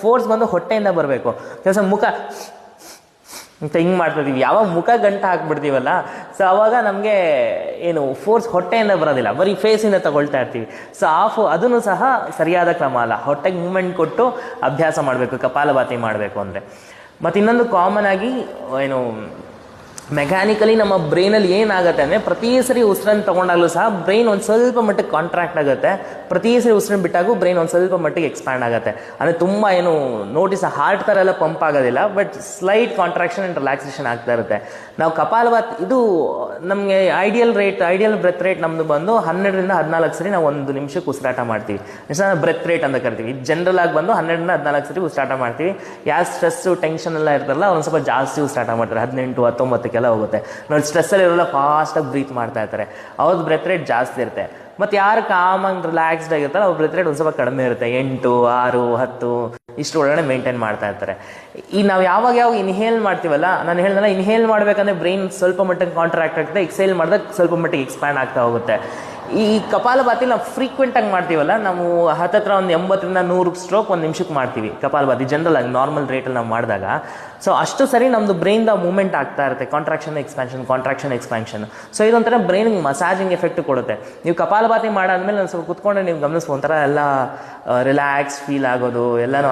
Force ಬಂದು ಹೊಟ್ಟೆಯಿಂದ ಬರಬೇಕು. ಕೆಲಸ ಮುಖ ಅಂತ ಹಿಂಗೆ ಮಾಡ್ತಿದ್ದೀವಿ ಯಾವಾಗ ಮುಖ ಗಂಟ ಹಾಕ್ಬಿಡ್ತೀವಲ್ಲ ಸೊ ಅವಾಗ ನಮಗೆ ಏನು ಫೋರ್ಸ್ ಹೊಟ್ಟೆಯಿಂದ ಬರೋದಿಲ್ಲ. ಬರೀ ಫೇಸಿಂದ ತಗೊಳ್ತಾ ಇರ್ತೀವಿ. ಸೊ ಆ ಫೋ ಅದನ್ನು ಸಹ ಸರಿಯಾದ ಕ್ರಮ ಅಲ್ಲ. ಹೊಟ್ಟೆಗೆ ಮೂಮೆಂಟ್ ಕೊಟ್ಟು ಅಭ್ಯಾಸ ಮಾಡಬೇಕು, ಕಪಾಲಭಾತಿ ಮಾಡಬೇಕು ಅಂದರೆ. ಮತ್ತು ಇನ್ನೊಂದು ಕಾಮನ್ ಆಗಿ, ಏನು ಮೆಕ್ಯಾನಿಕಲಿ ನಮ್ಮ ಬ್ರೈನಲ್ಲಿ ಏನಾಗುತ್ತೆ ಅಂದರೆ ಪ್ರತಿ ಸರಿ ಉಸಿರನ್ನು ತೊಗೊಂಡಾಗಲೂ ಸಹ ಬ್ರೈನ್ ಒಂದು ಸ್ವಲ್ಪ ಮಟ್ಟಿಗೆ ಕಾಂಟ್ರಾಕ್ಟ್ ಆಗುತ್ತೆ. ಪ್ರತಿ ಸರಿ ಉಸಿರನ್ನು ಬಿಟ್ಟಾಗೂ ಬ್ರೈನ್ ಒಂದು ಸ್ವಲ್ಪ ಮಟ್ಟಿಗೆ ಎಕ್ಸ್ಪ್ಯಾಂಡ್ ಆಗುತ್ತೆ. ಅಂದರೆ ತುಂಬ ಏನು ನೋಟಿಸ್ ಹಾರ್ಟ್ ಥರ ಎಲ್ಲ ಪಂಪ್ ಆಗೋದಿಲ್ಲ but slight contraction and relaxation ಆಗ್ತಾ ಇರುತ್ತೆ. ನಾವು ಕಪಾಲವಾತ್, ಇದು ನಮಗೆ ideal rate ideal breath rate ನಮ್ಮದು ಬಂದು ಹನ್ನೆರಡರಿಂದ ಹದಿನಾಲ್ಕು ಸರಿ ನಾವು ಒಂದು ನಿಮಿಷಕ್ಕೆ ಉಸಿರಾಟ ಮಾಡ್ತೀವಿ. ಬ್ರೆತ್ ರೇಟ್ ಅಂತ ಕರಿತೀವಿ. ಜನರಲ್ ಆಗಿ ಬಂದು ಹನ್ನೆರಡರಿಂದ ಹದಿನಾಲ್ಕು ಸರಿ ಉಸಿರಾಟ ಮಾಡ್ತೀವಿ. ಯಾವ ಸ್ಟ್ರೆಸ್ಸು ಟೆನ್ಷನ್ ಎಲ್ಲ ಇರ್ತಾರಲ್ಲ ಒಂದು ಸ್ವಲ್ಪ ಜಾಸ್ತಿ ಉಸಿರಾಟ ಮಾಡ್ತಾರೆ. ಹದಿನೆಂಟು ಹತ್ತೊಂಬತ್ತಕ್ಕೆಲ್ಲ ಹೋಗುತ್ತೆ. ನೋಡಿ ಸ್ಟ್ರೆಸ್ಸಲ್ಲಿ ಇರೋಲ್ಲ ಫಾಸ್ಟಾಗಿ ಬ್ರೀತ್ ಮಾಡ್ತಾ ಇರ್ತಾರೆ. ಅವ್ರದ್ದು ಬ್ರೆತ್ ರೇಟ್ ಜಾಸ್ತಿ ಇರುತ್ತೆ. ಮತ್ತು ಯಾರು ಕಾಮಾಗಿ ರಿಲ್ಯಾಕ್ಸ್ಡ್ ಆಗಿರ್ತಾರೆ ಅವ್ರ ಬ್ರೆತ್ ರೇಟ್ ಒಂದು ಸ್ವಲ್ಪ ಕಡಿಮೆ ಇರುತ್ತೆ. ಎಂಟು, ಆರು, ಹತ್ತು ಇಷ್ಟು ಒಳಗಡೆ ಮೇಂಟೈನ್ ಮಾಡ್ತಾ ಇರ್ತಾರೆ. ಈ ನಾವು ಯಾವಾಗ ಯಾವಾಗ ಇನ್ಹೇಲ್ ಮಾಡ್ತೀವಲ್ಲ, ನಾನು ಹೇಳಿದಲ್ಲ ಇನ್ಹೇಲ್ ಮಾಡಬೇಕಂದ್ರೆ ಬ್ರೈನ್ ಸ್ವಲ್ಪ ಮಟ್ಟಿಗೆ ಕಾಂಟ್ರಾಕ್ಟ್ ಆಗುತ್ತೆ ಎಕ್ಸೇಲ್ ಮಾಡಿದಾಗ ಸ್ವಲ್ಪ ಮಟ್ಟಿಗೆ ಎಕ್ಸ್ಪ್ಯಾಂಡ್ ಆಗ್ತಾ ಹೋಗುತ್ತೆ. ಈ ಕಪಾಲಭಾತಿ ನಾವು ಫ್ರೀಕ್ವೆಂಟಾಗಿ ಮಾಡ್ತೀವಲ್ಲ, ನಾವು ಹತ್ತತ್ರ ಒಂದು ಎಂಬತ್ತರಿಂದ ನೂರು ಸ್ಟ್ರೋಕ್ ಒಂದು ನಿಮಿಷಕ್ಕೆ ಮಾಡ್ತೀವಿ ಕಪಾಲಭಾತಿ. ಜನರಲ್ ಆಗಿ ನಾರ್ಮಲ್ ರೇಟಲ್ಲಿ ನಾವು ಮಾಡಿದಾಗ. ಸೊ ಅಷ್ಟು ಸರಿ ನಮ್ಮದು ಬ್ರೈನ್ದ ಮೂವ್ಮೆಂಟ್ ಆಗ್ತಾ ಇರುತ್ತೆ. Contraction expansion contraction expansion so ಇದೊಂಥರ ಬ್ರೈನಿಗೆ ಮಸಾಜಿಂಗ್ ಎಫೆಕ್ಟ್ ಕೊಡುತ್ತೆ. ನೀವು ಕಪಾಲಭಾತಿ ಮಾಡಾದ್ಮೇಲೆ ನಾನು ಸ್ವಲ್ಪ ಕುತ್ಕೊಂಡ್ರೆ ನೀವು ಗಮನಿಸ್ಬೋದು, ಒಂಥರ ಎಲ್ಲ ರಿಲ್ಯಾಕ್ಸ್ ಫೀಲ್ ಆಗೋದು, ಎಲ್ಲನೂ